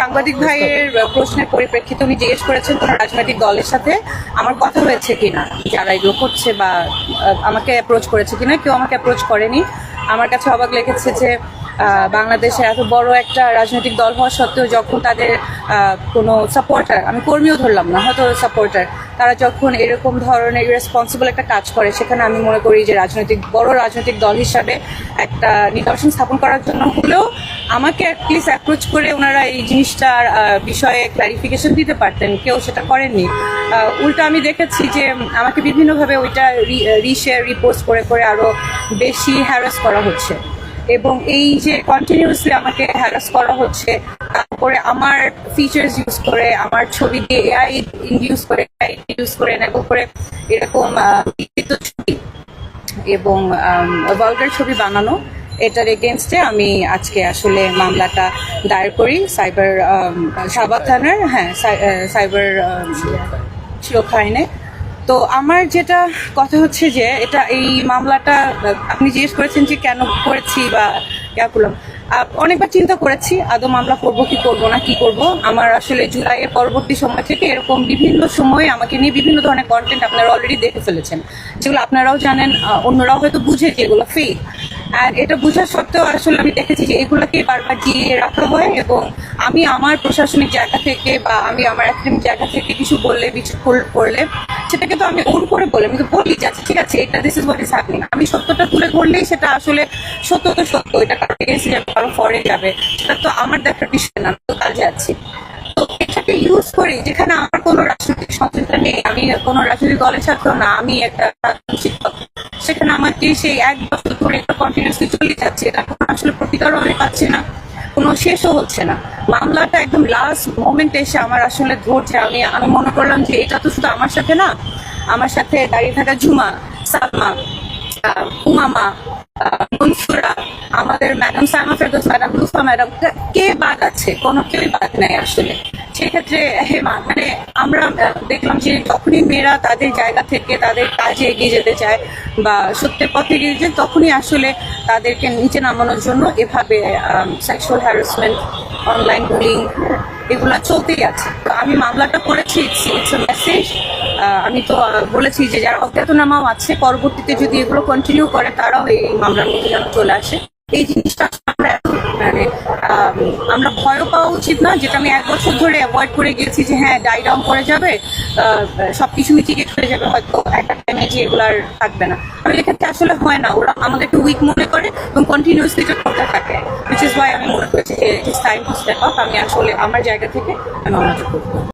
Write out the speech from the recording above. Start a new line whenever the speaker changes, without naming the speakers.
সাংবাদিক ভাইয়ের প্রশ্নের পরিপ্রেক্ষিতে উনি জিজ্ঞেস করেছেন কোনো রাজনৈতিক দলের সাথে আমার কথা হয়েছে কিনা, যারা এগুলো করছে বা আমাকে অ্যাপ্রোচ করেছে কিনা, কেউ আমাকে অ্যাপ্রোচ করেনি। আমার কাছে অবাক লেগেছে যে বাংলাদেশে এত বড় একটা রাজনৈতিক দল হওয়া সত্ত্বেও যখন তাদের কোনো সাপোর্টার আমি কর্মীও ধরলাম না, হয়তো সাপোর্টার তারা যখন এরকম ধরনের রেসপন্সিবল একটা কাজ করে, সেখানে আমি মনে করি যে রাজনৈতিক, বড় রাজনৈতিক দল হিসাবে একটা নিদর্শন স্থাপন করার জন্য হলেও আমাকে অ্যাটলিস্ট অ্যাপ্রোচ করে ওনারা এই জিনিসটার বিষয়ে ক্লারিফিকেশন দিতে পারতেন। কেউ সেটা করেননি। উল্টো আমি দেখেছি যে আমাকে বিভিন্নভাবে ওইটা রিশেয়ার রিপোস্ট করে করে আরও বেশি হ্যারাস করা হচ্ছে। এবং এই যে কন্টিনিউসলি আমাকে হ্যারাস করা হচ্ছে, তারপরে আমার ফিচার্স ইউজ করে, আমার ছবি দিয়ে এআই ইউজ করে ইউজ করে এনেবল করে এরকম ছবি এবং ভলগার ছবি বানানো এটার এগেনস্টে আমি আজকে আসলে মামলাটা দায়ের করি। সাইবার শাহবাগ থানার হ্যাঁ সাইবার সুরক্ষা আইনে তো আমার যেটা কথা হচ্ছে যে, এটা এই মামলাটা, আপনি জিজ্ঞেস করেছেন যে কেন করেছি বা কেন করলাম। অনেকবার চিন্তা করেছি, আদৌ মামলা করব, কি করব না, কি করব। আমার আসলে জুলাইয়ের পরবর্তী সময় থেকে এরকম বিভিন্ন সময়ে আমাকে নিয়ে বিভিন্ন ধরনের কন্টেন্ট আপনারা অলরেডি দেখে ফেলেছেন। যেগুলো আপনারাও জানেন অন্যরাও হয়তো বুঝে যে এগুলো ফেক আর এটা বোঝা সত্ত্বেও আসলে আমি দেখেছি যে এগুলোকে বারবার জিয়ে রাখা হয় এবং আমি আমার প্রশাসনিক জায়গা থেকে বা আমি আমার একাডেমিক জায়গা থেকে কিছু বললে, কিছু কর- করলে, সেটাকে তো আমি ওর করে বলে, আমি তো বলি যে আচ্ছা ঠিক আছে, এটা this is what is happening আমি সত্যটা তুলে ধরলেই সেটা আসলে সত্য তো সত্য, এটা কারও এগেন্সে যাবে, কারও ফরে যাবে, সেটা তো আমার দেখার বিষয় না তো কাজে আছি। তো এটাকে ইউজ করি যেখানে আমার কোনো রাজনৈতিক সচেতনতা নেই, আমি কোনো রাজনৈতিক দলের ছাত্র না, আমি একটা শিক্ষক। সেখানে আমাকে সেই এক বছর ধরে একটা কন্টিনিউসলি চলে যাচ্ছে। এটা কোনো আসলে প্রতিকারও আমি পাচ্ছি না, কোনো শেষও হচ্ছে না। মামলাটা একদম লাস্ট মোমেন্টে এসে আমার আসলে ধরছে। আমি আমি মনে করলাম যে এটা তো শুধু আমার সাথে না, আমার সাথে দাঁড়িয়ে থাকা ঝুমা, সালমা উমামা মনসুরা, আমাদের madam Saima Ferdous madam Lufa madam কে বাদ আছে? কোনো কেউই বাদ নেই আসলে। সেক্ষেত্রে মানে আমরা দেখলাম যে যখনই মেয়েরা তাদের জায়গা থেকে তাদের কাজে এগিয়ে যেতে চায় বা সত্যের পথে এগিয়ে যেতে তখনই আসলে তাদেরকে নিচে নামানোর জন্য এভাবে সেক্সুয়াল হ্যারাসমেন্ট অনলাইন বুলিং এগুলো চলতেই আছে। তো আমি মামলাটা করেছি ইটস মেসেজ আমি তো বলেছি যে যারা অজ্ঞাতনামাও আছে, পরবর্তীতে যদি এগুলো কন্টিনিউ করে, তারাও এই মামলার মধ্যে যেন চলে আসে। এই জিনিসটা আমরা এত মানে আমরা ভয়ও পাওয়া উচিত না, যেটা আমি এক বছর ধরে অ্যাভয়েড করে গেছি যে হ্যাঁ ডাই ডাউন করে যাবে সব কিছু মিটিগেট হয়ে যাবে, হয়তো একটা টাইমে যে এগুলো আর থাকবে না। আমি এক্ষেত্রে আসলে হয় না, ওরা আমাদের একটু উইক মনে করে এবং কন্টিনিউসলি এটা করতে থাকে উইচ ইজ ওয়াই আমি মনে করছি যে টাইম আমি আসলে আমার জায়গা থেকে আমি অনেক